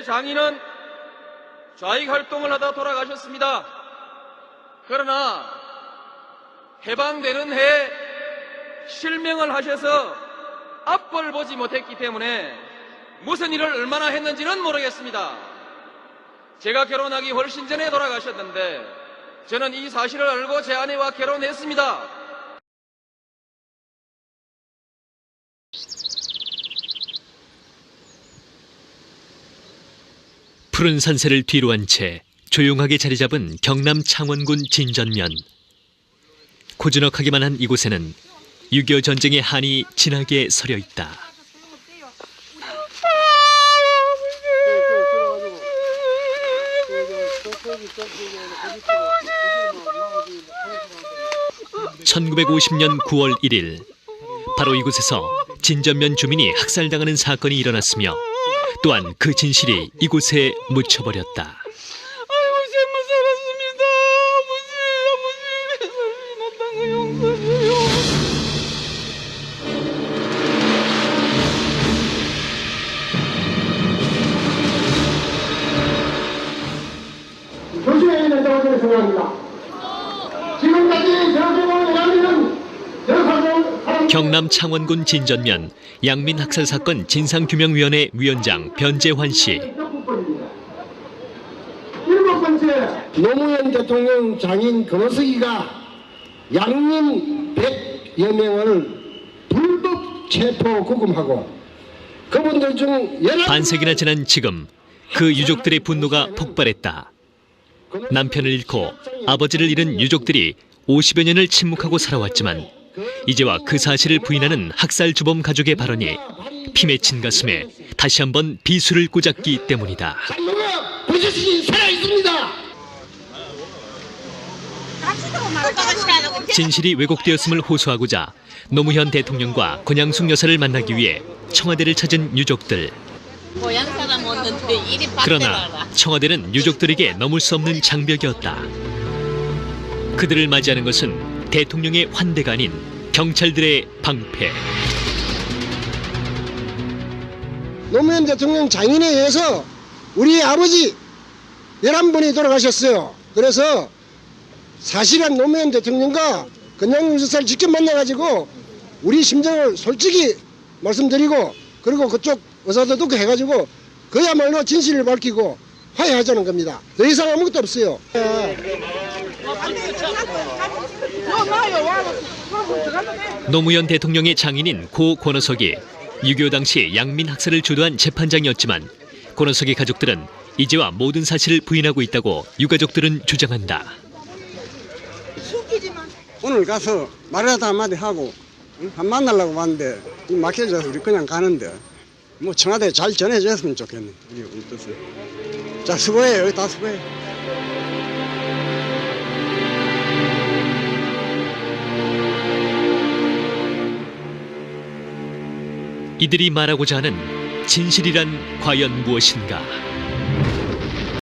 제 장인은 좌익 활동을 하다 돌아가셨습니다. 그러나 해방되는 해 실명을 하셔서 앞을 보지 못했기 때문에 무슨 일을 얼마나 했는지는 모르겠습니다. 제가 결혼하기 훨씬 전에 돌아가셨는데 저는 이 사실을 알고 제 아내와 결혼했습니다. 푸른 산세를 뒤로 한 채 조용하게 자리 잡은 경남 창원군 진전면. 고즈넉하기만 한 이곳에는 6.25 전쟁의 한이 진하게 서려 있다. (1950년 9월 1일) 바로 이곳에서 진전면 주민이 학살당하는 사건이 일어났으며 또한 그 진실이 이곳에 묻혀버렸다. 아이고 제못 살았습니다. 아버지, 아버지, 거 용서해요. 조심해야 된다고 저는 생각합니다. 지금까지 저사정 사람 경남 창원군 진전면 양민 학살 사건 진상규명위원회 위원장 변재환 씨. 일곱 번째 노무현 대통령 장인 권오석이가 양민 100여 명을 불법 체포 구금하고 그분들 중 반세기나 지난 지금 그 유족들의 분노가 폭발했다. 남편을 잃고 아버지를 잃은 유족들이 50여 년을 침묵하고 살아왔지만 이제와 그 사실을 부인하는 학살 주범 가족의 발언이 피 맺힌 가슴에 다시 한번 비수를 꽂았기 때문이다. 장로가 부지신이 살아 있습니다. 진실이 왜곡되었음을 호소하고자 노무현 대통령과 권양숙 여사를 만나기 위해 청와대를 찾은 유족들. 그러나. 청와대는 유족들에게 넘을 수 없는 장벽이었다. 그들을 맞이하는 것은 대통령의 환대가 아닌 경찰들의 방패. 노무현 대통령 장인에 의해서 우리 아버지 11분이 돌아가셨어요. 그래서 사실은 노무현 대통령과 건양윤 여사를 직접 만나가지고 우리 심정을 솔직히 말씀드리고 그리고 그쪽 의사도 듣고 해가지고 그야말로 진실을 밝히고 화해하자는 겁니다. 더 이상 아무것도 없어요. 노무현 대통령의 장인인 고 권호석이 6.25 당시 양민 학살을 주도한 재판장이었지만 권호석의 가족들은 이제와 모든 사실을 부인하고 있다고 유가족들은 주장한다. 오늘 가서 말이라도 한마디 하고 응? 한 만나려고 왔는데 이 막혀져서 우리 그냥 가는데 뭐 청와대 잘 전해줬으면 좋겠네. 우리 우리 뜻을. 자 수고해 여기 다 수고해 이들이 말하고자 하는 진실이란 과연 무엇인가?